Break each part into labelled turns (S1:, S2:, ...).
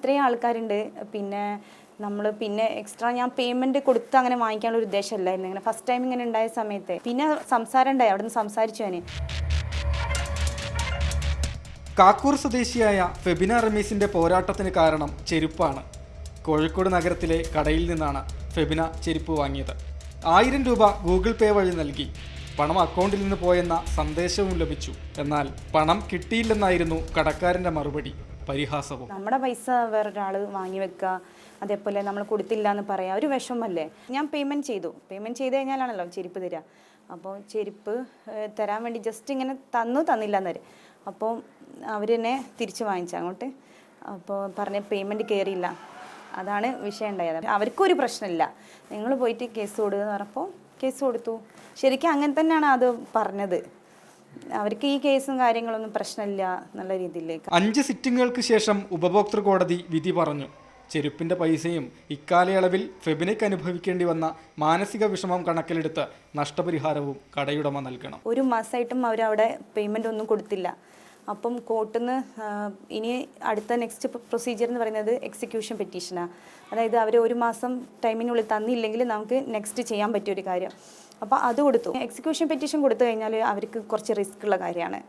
S1: ഇത്രയും ആൾക്കാരുണ്ട്. പിന്നെ നമ്മൾ പിന്നെ എക്സ്ട്രാ ഞാൻ പേയ്മെന്റ് കൊടുത്ത് അങ്ങനെ വാങ്ങിക്കാനുള്ള ഒരു ഉദ്ദേശമല്ലായിരുന്നു. ഇങ്ങനെ ഫസ്റ്റ് ടൈം ഇങ്ങനെ ഉണ്ടായ സമയത്ത്. പിന്നെ സംസാരം ഉണ്ടായി. അവിടെ നിന്ന് സംസാരിച്ചു ഞാൻ
S2: കാക്കൂർ സ്വദേശിയായ ഫെബിന റമീസിന്റെ പോരാട്ടത്തിന് കാരണം ചെരുപ്പാണ്. കോഴിക്കോട് നഗരത്തിലെ കടയിൽ നിന്നാണ് ഫെബിന ചെരുപ്പ് വാങ്ങിയത്. ആയിരം രൂപ ഗൂഗിൾ പേ വഴി നൽകി. പണം അക്കൗണ്ടിൽ നിന്ന് പോയെന്ന സന്ദേശവും ലഭിച്ചു. എന്നാൽ പണം കിട്ടിയില്ലെന്നായിരുന്നു കടക്കാരന്റെ മറുപടി. പരിഹാസവും
S1: നമ്മുടെ പൈസ വേറൊരാൾ വാങ്ങി വെക്കുക അതേപോലെ നമ്മൾ കൊടുത്തില്ല എന്ന് പറയാം ഒരു വിഷമല്ലേ? ഞാൻ പേയ്മെന്റ് ചെയ്തു. പേയ്മെന്റ് ചെയ്ത് കഴിഞ്ഞാലാണല്ലോ ചെരുപ്പ് തരിക. അപ്പോൾ ചെരുപ്പ് തരാൻ വേണ്ടി ജസ്റ്റ് ഇങ്ങനെ തന്നു തന്നില്ല എന്നവർ അപ്പോൾ അവർ തന്നെ തിരിച്ച് വാങ്ങിച്ചു അങ്ങോട്ട്. അപ്പോൾ പറഞ്ഞ പേയ്മെന്റ് കയറിയില്ല അതാണ് വിഷയം ഉണ്ടായത്. അവർക്കൊരു പ്രശ്നമില്ല. നിങ്ങൾ പോയിട്ട് കേസ് കൊടുക്കുക എന്ന് പറഞ്ഞപ്പോൾ കേസ് കൊടുത്തു. ശരിക്കും അങ്ങനെ തന്നെയാണ് അത് പറഞ്ഞത്. അവർക്ക് ഈ കേസും കാര്യങ്ങളൊന്നും പ്രശ്നമില്ല എന്നുള്ള രീതിയിലേക്ക്.
S2: അഞ്ച് സിറ്റിങ്ങുകൾക്ക് ശേഷം ഉപഭോക്തൃ കോടതി വിധി പറഞ്ഞു. ചെരുപ്പിന്റെ പൈസയും ഇക്കാലയളവിൽ ഫെബിനയ്ക്ക് അനുഭവിക്കേണ്ടി വന്ന മാനസിക വിഷമം കണക്കിലെടുത്ത് നഷ്ടപരിഹാരവും കടയുടമ നൽകണം.
S1: ഒരു മാസമായിട്ടും അവരവിടെ പേയ്മെന്റ് ഒന്നും കൊടുത്തില്ല. അപ്പം കോർട്ടിൽ നിന്ന് ഇനി അടുത്ത നെക്സ്റ്റ് പ്രൊസീജിയർ എന്ന് പറയുന്നത് എക്സിക്യൂഷൻ പെറ്റീഷനാണ് അതായത് അവർ ഒരു മാസം ടൈമിനുള്ളിൽ തന്നില്ലെങ്കിൽ നമുക്ക് നെക്സ്റ്റ് ചെയ്യാൻ പറ്റിയ ഒരു കാര്യം. അപ്പോൾ അത് കൊടുത്തു. എക്സിക്യൂഷൻ പെറ്റീഷൻ കൊടുത്തു കഴിഞ്ഞാൽ അവർക്ക് കുറച്ച് റിസ്ക് ഉള്ള കാര്യമാണ്.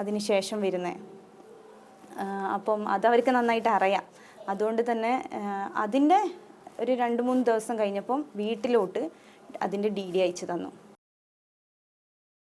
S1: അതിന് ശേഷം വരുന്നത് അപ്പം അത് അവർക്ക് നന്നായിട്ട് അറിയാം. അതുകൊണ്ട് തന്നെ അതിന്റെ ഒരു രണ്ട് മൂന്ന് ദിവസം കഴിഞ്ഞപ്പം വീട്ടിലോട്ട് അതിന്റെ ഡി ഡി അയച്ചു തന്നു.